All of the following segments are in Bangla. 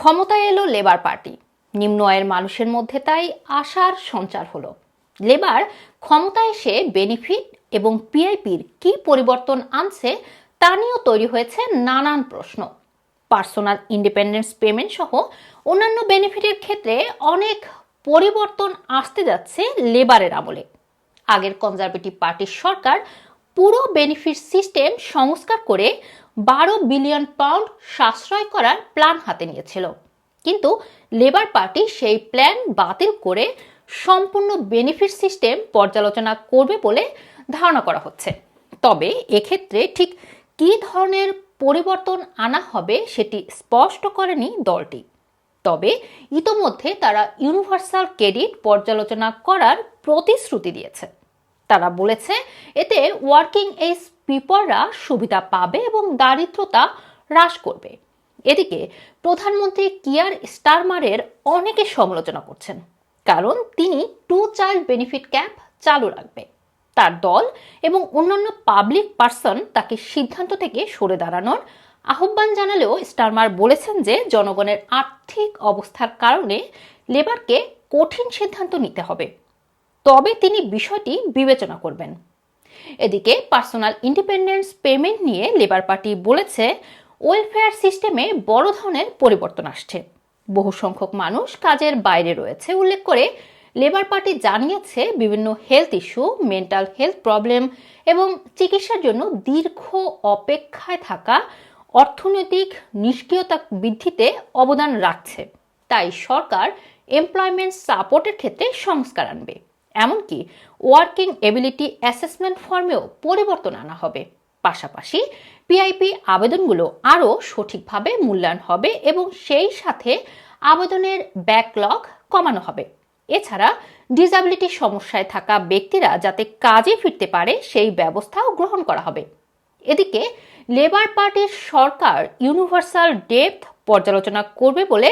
ক্ষমতায় এলো লেবার পার্টি। নিম্ন আয়ের মানুষের মধ্যে তাই আশার সঞ্চার হলো। লেবার ক্ষমতায় এসে বেনিফিট এবং পিআইপির কি পরিবর্তন আনছে তা নিয়েও তৈরি হয়েছে নানান প্রশ্ন। পার্সোনাল ইন্ডিপেন্ডেন্স পেমেন্ট সহ অন্যান্য বেনিফিটের ক্ষেত্রে অনেক পরিবর্তন আসতে যাচ্ছে লেবারের আমলে। আগের কনজারভেটিভ পার্টির সরকার পুরো বেনিফিট সিস্টেম সংস্কার করে বারো বিলিয়ন পাউন্ড সাশ্রয় করার প্ল্যান হাতে নিয়েছিল। কিন্তু লেবার পার্টি সেই প্ল্যান বাতিল করে সম্পূর্ণ বেনিফিট সিস্টেম পর্যালোচনা করবে বলে ধারণা করা হচ্ছে। তবে এক্ষেত্রে ঠিক কী ধরনের পরিবর্তন আনা হবে সেটি স্পষ্ট করেনি দলটি। তবে ইতোমধ্যে তারা ইউনিভার্সাল ক্রেডিট পর্যালোচনা করার প্রতিশ্রুতি দিয়েছে। তারা বলেছে, এতে ওয়ার্কিং এজ পিপলরা সুবিধা পাবে এবং দারিদ্রতা হ্রাস করবে। এদিকে প্রধানমন্ত্রী কিয়ার স্টারমারের অনেকে সমালোচনা করছেন, কারণ তিনি টু চাইল্ড বেনিফিট ক্যাম্প চালু রাখবে। তার দল এবং অন্যান্য পাবলিক পার্সন তাকে সিদ্ধান্ত থেকে সরে দাঁড়ানোর আহ্বান জানালেও স্টারমার বলেছেন যে, জনগণের আর্থিক অবস্থার কারণে লেবারকে কঠিন সিদ্ধান্ত নিতে হবে। তবে তিনি বিষয়টি বিবেচনা করবেন। এদিকে পার্সোনাল ইন্ডিপেন্ডেন্স পেমেন্ট নিয়ে লেবার পার্টি বলেছে, ওয়েলফেয়ার সিস্টেমে বড় ধরনের পরিবর্তন আসছে। বহু সংখ্যক মানুষ কাজের বাইরে রয়েছে উল্লেখ করে লেবার পার্টি জানিয়েছে, বিভিন্ন health issue, mental health problem এবং চিকিৎসার জন্য দীর্ঘ অপেক্ষায় থাকা অর্থনৈতিক নিষ্ক্রিয়তা বৃদ্ধিতে অবদান রাখছে। তাই সরকার এমপ্লয়মেন্ট সাপোর্টের ক্ষেত্রে সংস্কার আনবে। এমনকি ওয়ার্কিং এবিলিটি অ্যাসেসমেন্ট ফর্মেও পরিবর্তন আনা হবে। পাশাপাশি পিআইপি আবেদনগুলো আরও সঠিকভাবে মূল্যায়ন হবে এবং সেই সাথে আবেদনের ব্যাকলগ কমানো হবে। এছাড়া ডিসাবিলিটি সমস্যায় থাকা ব্যক্তিরা যাতে কাজে ফিরতে পারে সেই ব্যবস্থাও গ্রহণ করা হবে। এদিকে লেবার পার্টির সরকার ইউনিভার্সাল ডেপথ পর্যালোচনা করবে বলে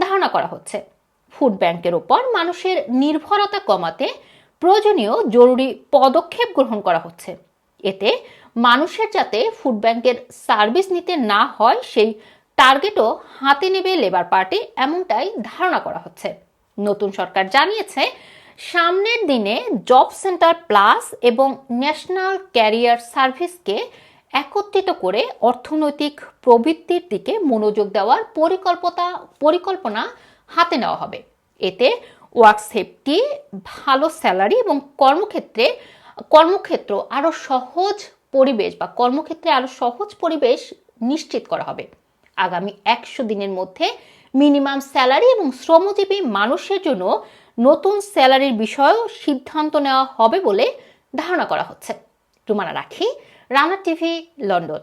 ধারণা করা হচ্ছে। ফুড ব্যাংকের ওপর মানুষের নির্ভরতা কমাতে প্রয়োজনীয় জরুরি পদক্ষেপ গ্রহণ করা হচ্ছে। এতে মানুষের যাতে ফুড ব্যাংকের সার্ভিস নিতে না হয়, সেই টার্গেটও হাতে নেবে লেবার পার্টি এমনটাই ধারণা করা হচ্ছে। নতুন সরকার জানিয়েছে, সামনের দিনে জব সেন্টার প্লাস এবং ন্যাশনাল ক্যারিয়ার সার্ভিসকে একত্রিত করে অর্থনৈতিক প্রবৃত্তির দিকে মনোযোগ দেওয়ার পরিকল্পনা পরিকল্পনা হাতে নেওয়া হবে। এতে ওয়ার্ক সেফটি, ভালো স্যালারি এবং কর্মক্ষেত্রে, কর্মক্ষেত্র আরও সহজ পরিবেশ বা কর্মক্ষেত্রে আরও সহজ পরিবেশ নিশ্চিত করা হবে। আগামী একশো দিনের মধ্যে মিনিমাম স্যালারি এবং শ্রমজীবী মানুষের জন্য নতুন স্যালারির বিষয়েও সিদ্ধান্ত নেওয়া হবে বলে ধারণা করা হচ্ছে। রুমানা রাখি, রানা টিভি, লন্ডন।